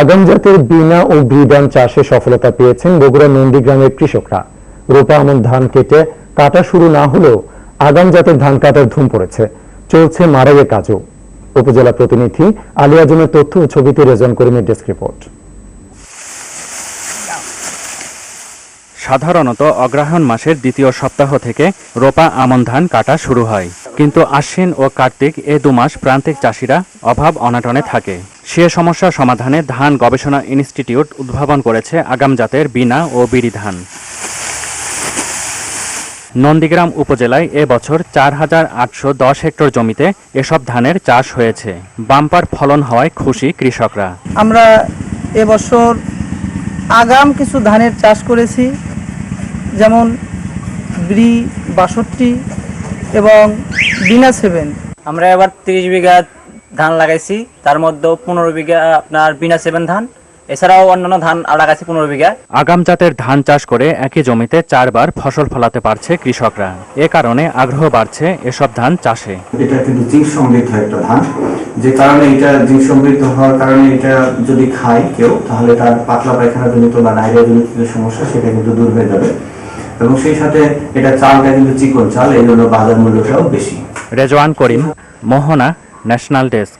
আগাম জাতের বিনা ও ব্রিডান চাষে সফলতা পেয়েছেন বগুড়া নন্দীগ্রামের কৃষকরা। রোপা আমন ধান কেটে কাটা শুরু না হলেও আগাম জাতের ধান কাটার ধুম পড়েছে। চলছে মারাইয়ের কাজও। উপজেলা প্রতিনিধি আলী আজমের তথ্য ও ছবিতে রেজন করিমের ডেস্ক রিপোর্ট। সাধারণত অগ্রহায়ণ মাসের দ্বিতীয় সপ্তাহ থেকে রোপা আমন ধান কাটা শুরু হয়। কিন্তু আশ্বিন ও কার্তিক এ দু মাস প্রান্তিক চাষিরা অভাব অনাটনে থাকে। সে সমস্যা সমাধানে ধান গবেষণা ইনস্টিটিউট উদ্ভাবন করেছে আগাম জাতের বিনা ও বিড়ি ধান। নন্দীগ্রাম উপজেলায় এ বছর চার হাজার আটশো দশ হেক্টর জমিতে এসব ধানের চাষ হয়েছে। বাম্পার ফলন হওয়ায় খুশি কৃষকরা। আমরা এবছর আগাম কিছু ধানের চাষ করেছি যেমন ব্রি বাষট্টি এবং বিনা সেভেন। আমরা এবার তিরিশ বিঘা ধান লাগাইছি তার মধ্যে পনেরো বিঘা আপনার বিনা সেভেন ধান এছাড়াও অন্যান্য ধান লাগাইছি পনেরো বিঘা। আগাম জাতের ধান চাষ করে একই জমিতে চারবার ফসল ফলাতে পারছে কৃষকরা। এ কারণে আগ্রহ বাড়ছে এসব ধান চাষে। এটা কিন্তু জিঙ্ক সমৃদ্ধ একটা ধান। যে কারণে এটা জিঙ্ক সমৃদ্ধ হওয়ার কারণে এটা যদি খায় কেউ তাহলে তার পাতলা পায়খানা জনিত বা ডায়রিয়া জনিত যে সমস্যা সেটা কিন্তু দূর হয়ে যাবে। এবং সেই সাথে এটা চালটা কিন্তু চিকন চাল এই জন্য বাজার মূল্যটাও বেশি। Rezwan Karim Mohona national desk